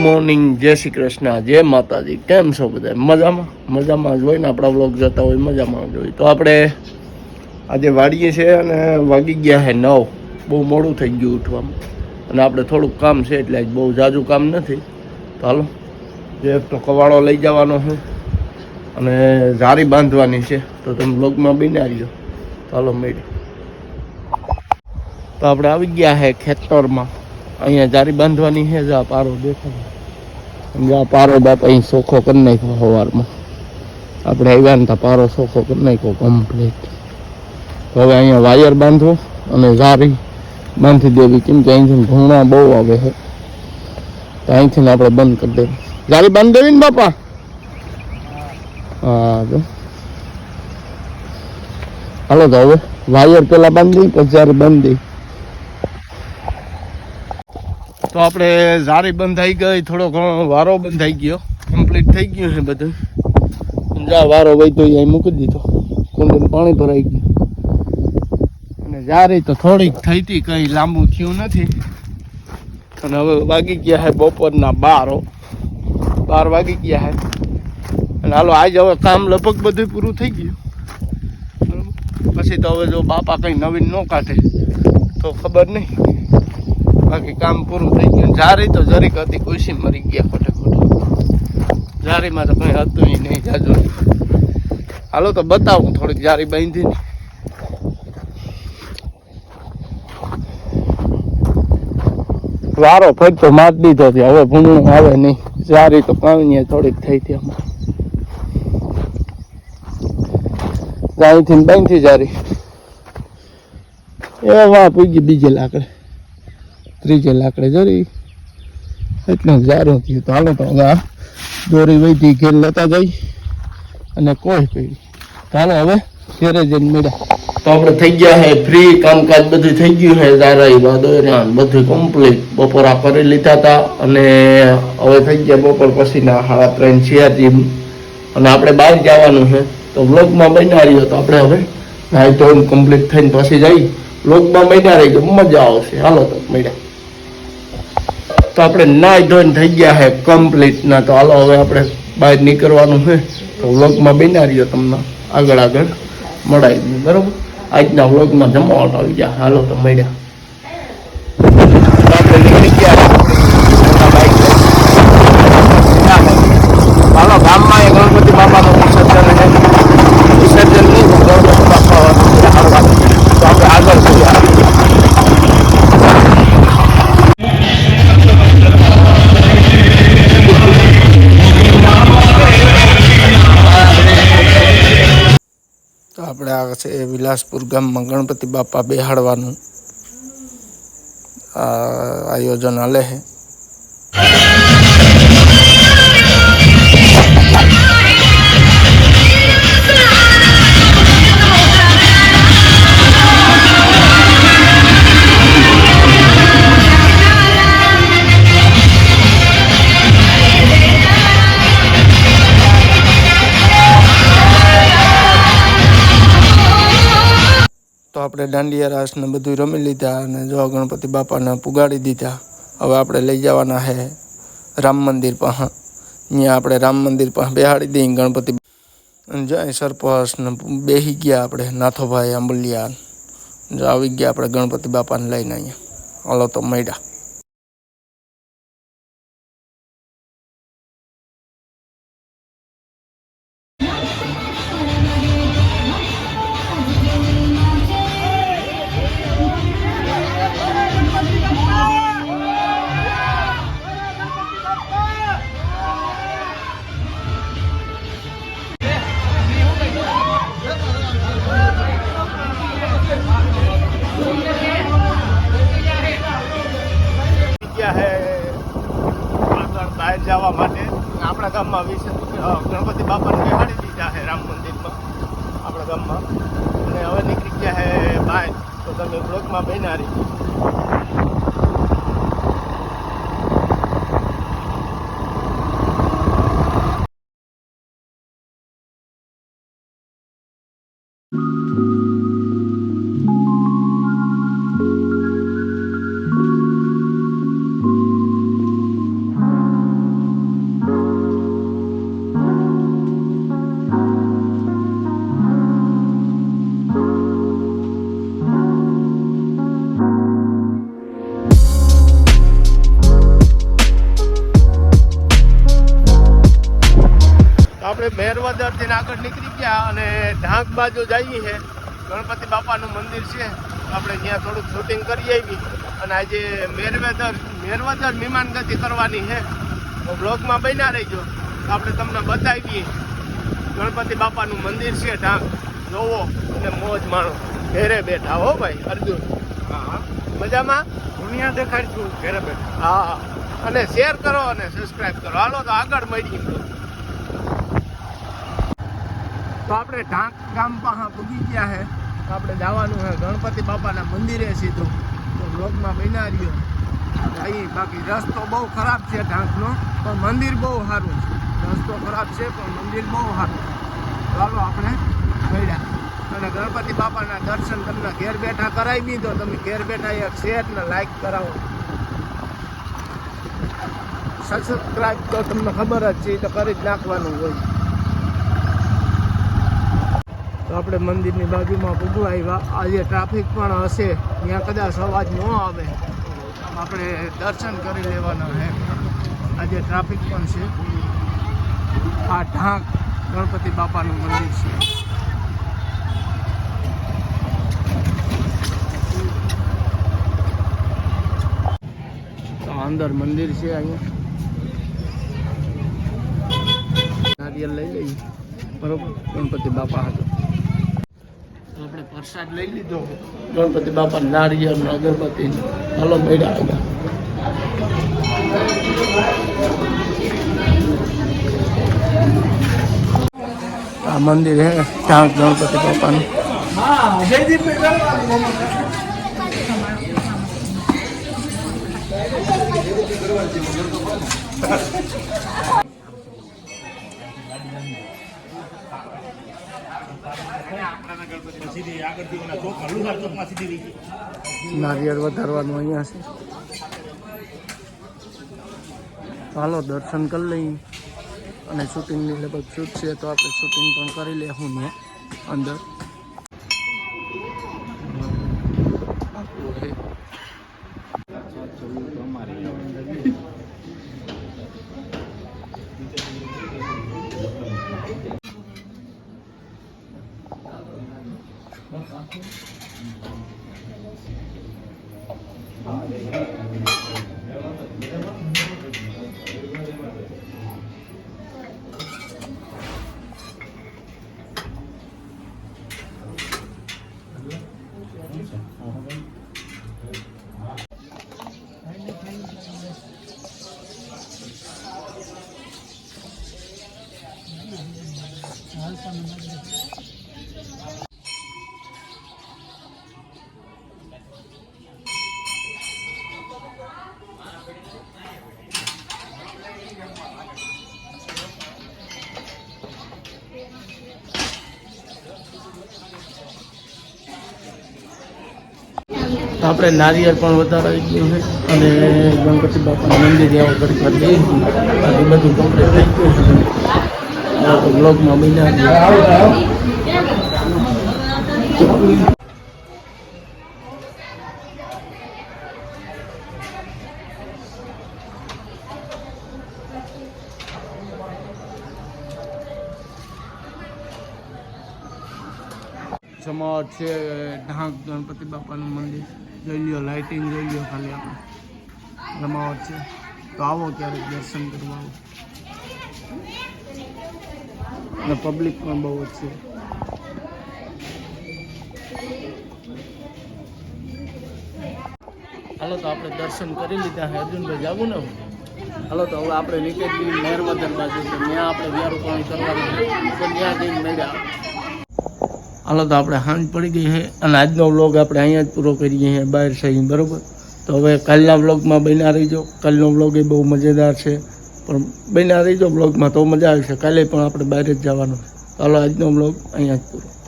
Morning, જય શ્રી કૃષ્ણ, જય માતાજી. કેમ છો બધા? મજામાં? મજામાં જ હોય ને આપણા વ્લોગ જતા હોય, મજામાં જ હોય તો આપણે આજે વાડીએ છે અને વાગી ગયા છે નવ. બહુ મોડું થઈ ગયું ઉઠવામાં. અને આપણે થોડુંક કામ છે એટલે બહુ જાજુ કામ નથી. તો હાલો, જે તો કવાડો લઈ જવાનો છે અને ઝારી બાંધવાની છે. તો તમે વ્લોગમાં બનાવી લો તો હાલો મેળી તો આપણે આવી ગયા છે ખેતરમાં. અહીંયા જારી બાંધવાની છે આ પારો દેખાય. જા પારો બાપ અહીં સોખો કરી નાખ્યો સવારમાં. આપણે આવ્યા ને પારો સોખો કરી નાખ્યો કમ્પ્લીટ હવે અહીંયા વાયર બાંધવો અને ઝારી બાંધી દેવી. કેમ કે અહીંથી ભૂણા બહુ આવે છે. તો અહીંથી આપણે બંધ કરી દેવી. ઝારી બાંધી દેવી ને બાપા? હા તો હાલો તો હવે વાયર પેલા બાંધી પછી જ્યારે બાંધી તો આપણે જારી બંધાઈ ગઈ, થોડો ઘણો વારો બંધાઈ ગયો. કમ્પ્લીટ થઈ ગયું છે બધું. જા વારો વહી તો અહીં મૂકી દીધો. કુંડલ પાણી ભરાઈ ગયું. અને જારી તો થોડીક થઈ હતી, કંઈ લાંબુ થયું નથી. અને હવે વાગી ગયા છે બપોરના બારો. બાર વાગી ગયા છે. અને હાલો, આજ હવે કામ લગભગ બધું પૂરું થઈ ગયું. પછી તો હવે જો બાપા કંઈ નવીન ન કાઢે, તો ખબર નહીં. બાકી કામ પૂરું થઈ ગયું. જારી તો જરીક હતી, ખુશી મરી ગયા ખોટે ખોટે જારીમાં તો કંઈ હતું નહીં, જાજુ. હાલો તો બતાવું થોડીક જારી બાંધીને. વારો ફરતો માર દીધો છે, હવે ભૂંડણું આવે નહીં. જારી તો કાંઈ થોડીક થઈ હતી અમારે અહીંથી બાંધી જારી. એ વાહ, પૂગી બીજે લાકડે. ત્રીજે લાકડે જરી. એટલું ઝારો થયું તો હાલો તો હવે દોરી વહીથી ઘેર લેતા જઈ અને કોઈ પી ચાલો હવે ઘેરે જઈને મળ્યા. તો આપણે થઈ ગયા હે ફ્રી કામકાજ બધું થઈ ગયું છે દારાઈ, વાદોરા, બધું કમ્પ્લીટ બપોરા કરી લીધા હતા અને હવે થઈ ગયા બપોર પછીના સાડા ત્રણ છે અને આપણે બહાર જવાનું છે. તો વ્લોગમાં બન્યા રહ્યો તો આપણે હવે નાઈ ધોઈને કમ્પ્લીટ થઈને પછી જઈ. વ્લોગમાં રહી તો મજા આવશે. હાલો તો મળ્યા. તો આપણે નાઈ ધોઈને થઈ ગયા છે કમ્પ્લીટ ના તો હાલો હવે આપણે બહાર નીકળવાનું છે તો વ્લોગમાં રહ્યો તમને આગળ આગળ. મળાવી બરાબર? આજના વ્લોગમાં જમાવટ આવી ગયા. હાલો તો મળ્યા. નીકળી ગયા. તો આપણે આ છે વિલાસપુર ગામમાં ગણપતિ બાપા બેહાડવાનું. આયોજન હાલે છે. આપણે દાંડિયા રાસ ને બધું રમી લીધા અને જો ગણપતિ બાપાને પુગાડી દીધા. હવે આપણે લઈ જવાના છે રામ મંદિર પાસે ત્યાં આપણે રામ મંદિર પાસે બેહાડી દઈએ ગણપતિ જાય સરપંચ ને બેસી ગયા આપણે નાથોભાઈ આંબલિયા. આવી ગયા આપણે ગણપતિ બાપાને લઈને અહીંયા. હાલો તો મળ્યા. ગામમાં વિશે ગણપતિ બાપાને બેહાડી દીધા છે રામ મંદિરમાં, આપણા ગામમાં. અને હવે નીકળી ગયા છે બહાર. તો તમે બ્લોકમાં બન્યા રહી. થઈને આગળ નીકળી ગયા અને ઢાંક બાજુ જઈએ છે ગણપતિ બાપાનું મંદિર છે. આપણે ત્યાં થોડુંક શૂટિંગ કરી આવી અને આજે મેરવેદર મેરવેદર વિમાન ગતિ કરવાની છે તો બ્લોગમાં બન્યા રહીજો. આપણે તમને બતાવીએ. ગણપતિ બાપાનું મંદિર છે ઢાંક. જોવો અને મોજ માણો. ઘેરે બેઠા હો ભાઈ અર્જુન. મજામાં? દુનિયા દેખાડશું ઘરે બેઠા. હા અને શેર કરો અને સબસ્ક્રાઇબ કરો. હાલો તો આગળ મળીએ. તો આપણે ઢાંક ગામ પાસે પૂગી ગયા છે તો આપણે જવાનું છે ગણપતિ બાપાના મંદિરે સીધું. તો બ્લોગમાં બન્યા રહ્યો. અહીં બાકી રસ્તો બહુ ખરાબ છે ઢાંકનો, પણ મંદિર બહુ સારું છે. રસ્તો ખરાબ છે, પણ મંદિર બહુ સારું ચાલો આપણે મળ્યા અને ગણપતિ બાપાના દર્શન તમને ઘેર બેઠા કરાવી દીધો. તમે ઘેર બેઠા એક શેર ને લાઈક કરાવો. સબસ્ક્રાઈબ તો તમને ખબર જ છે તો કરી જ નાખવાનું હોય. તો આપણે મંદિરની બાજુમાં પૂગવા આવ્યા. આજે ટ્રાફિક પણ હશે. ત્યાં કદાચ અવાજ ન આવે. આપણે દર્શન કરી લેવાના છે આજે ટ્રાફિક પણ છે. આ ઢાંક ગણપતિ બાપાનું મંદિર છે. અંદર મંદિર છે અહીંયા. નારિયેલ લઈ લઈએ. બરોબર? ગણપતિ બાપા હતો તો આપણે પ્રસાદ લઈ લીધો ગણપતિ બાપા નારિયેળ ને અગરબત્તી હાલો બેડા આગળ આ મંદિર હે ત્યાં ગણપતિ બાપાનું નારિયેળ વધારવાનું અહીંયા છે. હાલો, દર્શન કરી લઈએ. અને શૂટિંગની લગભગ શૂટ છે તો આપણે શૂટિંગ પણ કરી લેશું ને અંદર. આપણે નારિયેળ પણ વધારાઈ ગયું છે અને ગણપતિ બાપાનું મંદિર આવો ઘડી વાર જઈએ બાકી બધું કમ્પ્લીટ થઈ ગયું છે. બ્લોગમાં બન્યા સમાજ છે ઢાંક ગણપતિ બાપાનું મંદિર. જોઈ લ્યો લાઇટિંગ જોઈ લ્યો ખાલી આપણે. જમાવટ છે. તો આવો ક્યારેક દર્શન કરવા આવો. અને પબ્લિક પણ બહુ જ છે. હાલો તો આપણે દર્શન કરી લીધા હે. અર્જુનભાઈ જાવું ને હાલો તો હવે આપણે નીકળી નર્મદન બાજુ. છે ત્યાં આપણે વ્યારોપણ કરવાનું છે. ત્યાં જઈને મળ્યા. હાલો તો આપણે સાંજ પડી ગઈ છે અને આજનો વ્લોગ આપણે અહીંયા જ પૂરો કરીએ છીએ બહાર સહી બરોબર? તો હવે કાલના વ્લોગમાં બન્યા રહીજો. કાલનો વ્લોગ એ બહુ મજેદાર છે, પણ બન્યા રહીજો વ્લોગમાં તો મજા આવશે. કાલે પણ આપણે બહાર જ જવાનું ચાલો આજનો વ્લોગ અહીંયા જ પૂરો.